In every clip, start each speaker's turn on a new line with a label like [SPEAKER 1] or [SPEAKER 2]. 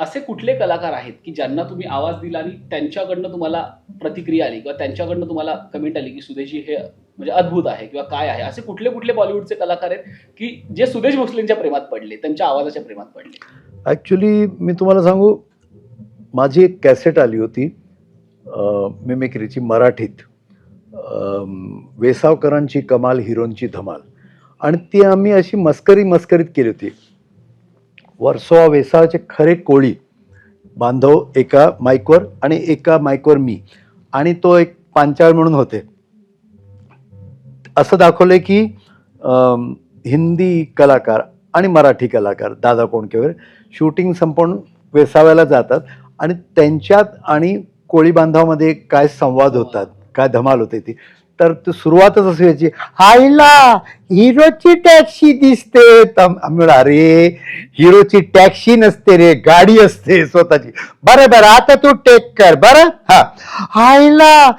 [SPEAKER 1] असे कुठले कलाकार आहेत की ज्यांना तुम्ही आवाज दिला आणि त्यांच्याकडनं तुम्हाला प्रतिक्रिया आली किंवा त्यांच्याकडनं तुम्हाला कमेंट आली की सुदेशी हे म्हणजे अद्भुत आहे किंवा काय आहे? असे कुठले कुठले बॉलिवूडचे कलाकार आहेत की जे सुदेश भोसलेंच्या प्रेमात पडले त्यांच्या आवाजाच्या प्रेमात पडले?
[SPEAKER 2] ॲक्च्युली मी तुम्हाला सांगू माझी एक कॅसेट आली होती मिमिक्रीची मराठीत. वेसावकरांची कमाल हिरोंची धमाल. आणि ती आम्ही अशी मस्करी मस्करीत केली होती. वर्सोवा वेसाळचे खरे कोळी. बांधव एका माईकवर आणि एका माईकवर मी. आणि तो एक पांचाळ म्हणून होते. असं दाखवलंय की हिंदी कलाकार आणि मराठी कलाकार दादा कोणके वगैरे शूटिंग संपवून वेसाव्याला जातात आणि त्यांच्यात आणि कोळी बांधवामध्ये काय संवाद होतात काय धमाल होते ती. तर ती सुरुवातच अशी व्हायची आईला हिरोची टॅक्सी दिसते. तर आम्ही अरे हिरोची टॅक्सी नसते रे गाडी असते स्वतःची. बरं बरं आता तू टेक कर बरं? हा. आईला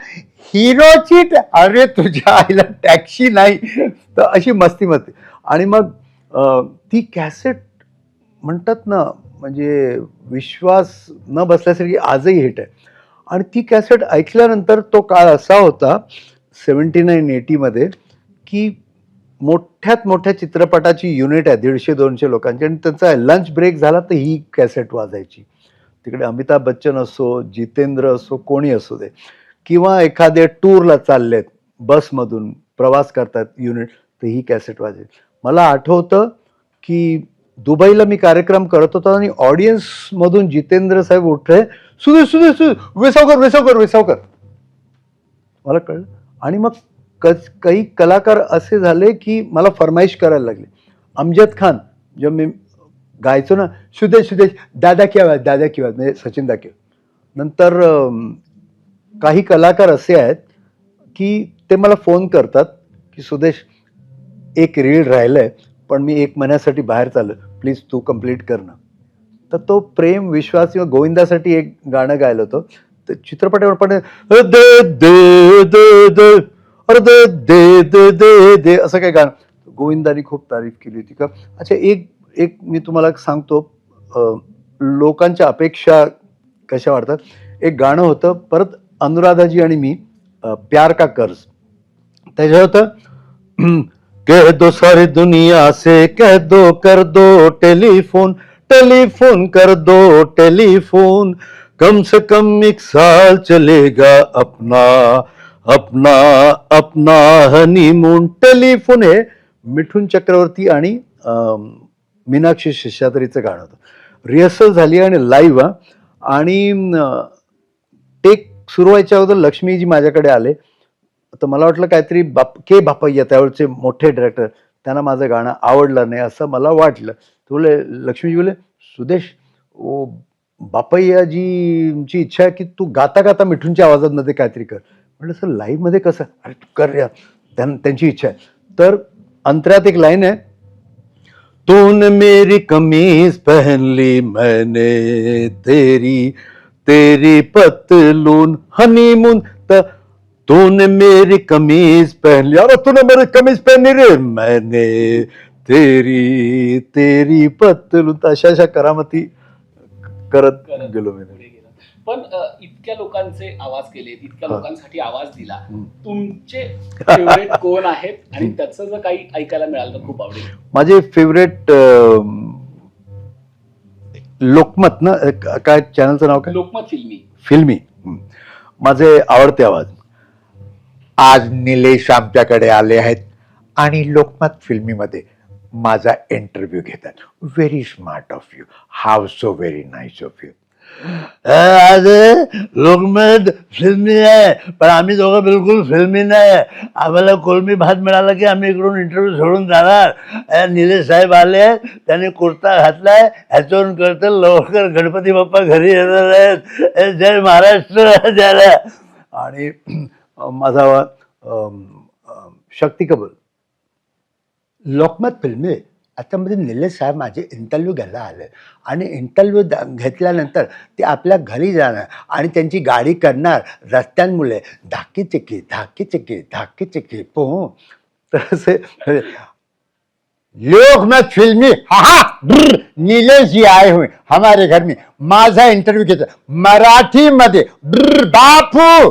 [SPEAKER 2] हिरोची अरे तुझ्या आईला टॅक्सी नाही. तर अशी मस्ती मस्ती. आणि मग ती कॅसेट म्हणतात ना म्हणजे विश्वास न बसल्यासारखी आजही हिट आहे. आणि ती कॅसेट ऐकल्यानंतर तो काळ असा होता सेवन्टी नाईन एटीमध्ये की मोठ्यात मोठ्या चित्रपटाची युनिट आहे दीडशे दोनशे लोकांची. आणि त्यांचा लंच ब्रेक झाला तर ही कॅसेट वाजायची. तिकडे अमिताभ बच्चन असो जितेंद्र असो कोणी असो दे. किंवा एखादे टूरला चाललेत बसमधून प्रवास करतात युनिट तर ही कॅसेट वाजेल मला आठवतं की दुबईला मी कार्यक्रम करत होतो आणि ऑडियन्समधून जितेंद्र साहेब उठले सुदेश सुदेश सुदेश वेसावकर वेसावकर वेसावकर. मला कळलं. आणि मग कच काही कलाकार असे झाले की मला फरमाईश करायला लागले. अमजद खान जेव्हा मी गायचो ना सुदेश सुदेश दादा किंवा दादा किंवा म्हणजे सचिन दाके. नंतर काही कलाकार असे आहेत की ते मला फोन करतात की सुदेश एक रील आहे पण मी एक महिन्यासाठी बाहेर चाललं प्लीज तू कंप्लीट कर ना. तर तो प्रेम विश्वास किंवा गोविंदासाठी एक गाणं गायलं होतं. चित्रपटावर पण दे दे दे दे. अरे दे दे दे दे दे. असं काय गाणं. गोविंदानी खूप तारीफ केली होती का? अच्छा एक एक मी तुम्हाला सांगतो. लोकांच्या अपेक्षा कशा वाढतात? एक गाणं होतं परत अनुराधाजी आणि मी प्यार का कर्ज. त्याच्यात होतं कह दो सारी दुनिया से कह दो कर दो टेलीफोन टेलीफोन कर दो टेलीफोन. कम से कम एक साल चलेगा अपना अपना अपना हनीमून टेलिफोन हे मिठून चक्रवर्ती आणि मीनाक्षी शेषाद्रीचं गाणं होतं. रिहर्सल झाली आणि लाईव्ह आणि टेक सुरू व्हायच्या अगोदर लक्ष्मीजी माझ्याकडे आले. तर मला वाटलं काहीतरी बाप के बापय्या त्यावेळचे मोठे डिरेक्टर त्यांना माझं गाणं आवडलं नाही असं मला वाटलं. तुले लक्ष्मीजी बोले सुदेश ओ बापय्याजींची इच्छा आहे की तू गाता गाता मिठूनच्या आवाजामध्ये काहीतरी कर. म्हटलं सर लाईव्हमध्ये कसं? अरे तू कर या त्यां त्यांची इच्छा आहे. तर अंतरात एक लाईन आहे तूने मेरी कमीज पहनली मैंने तेरी तेरी पतलून हनीमून तर तूने मेरी कमीज पहनली. अरे तूने मेरी कमीज पहनी रे मैंने तेरी तेरी पतलून. तर अशा अशा करामती करत
[SPEAKER 1] करत
[SPEAKER 2] गेलो मी.
[SPEAKER 1] पुढे गेला. पण अ, इतक्या लोकांचे आवाज केले इतक्या
[SPEAKER 2] हा.
[SPEAKER 1] लोकांसाठी आवाज दिला.
[SPEAKER 2] हम्म.
[SPEAKER 1] तुमचे फेवरेट कोण आहेत? आणि त्याचं जर काही ऐकायला मिळालं तर खूप आवडेल.
[SPEAKER 2] माझे फेवरेट लोकमत ना अ, काय चॅनलचं नाव काय?
[SPEAKER 1] लोकमत फिल्मी.
[SPEAKER 2] फिल्मी. हं. माझे आवडते आवाज. आज निलेश आमच्याकडे आले आहेत आणि लोकमत फिल्मीमध्ये. माझा इंटरव्ह्यू घेतात. Very smart of you how so very nice of you आज लोकमत फिल्मी आहे पण आम्ही दोघं बिलकुल फिल्मी नाही. आम्हाला कोलमी भात मिळाला की आम्ही इकडून इंटरव्ह्यू सोडून जाणार. निलेश साहेब आले त्यांनी कुर्ता घातलाय ह्याच्यावरून कळतं लवकर गणपती बाप्पा घरी येणार आहेत. जय महाराष्ट्र जय आणि माझा शक्ती कपूर. लोकमत फिल्मी आतामध्ये निलेश साहेब माझे इंटरव्ह्यू घ्यायला आले. आणि इंटरव्ह्यू घेतल्यानंतर ते आपल्या घरी जाणार आणि त्यांची गाडी करणार रस्त्यांमुळे. धाकी चिकी धाकी चिकी धाकी चिकी पो. तर असे
[SPEAKER 3] लोकमत फिल्मी हा ब्र, नीलेश जी आए हुए हमारे घर में. माझा इंटरव्यू घेतला. मराठीमध्ये बापू!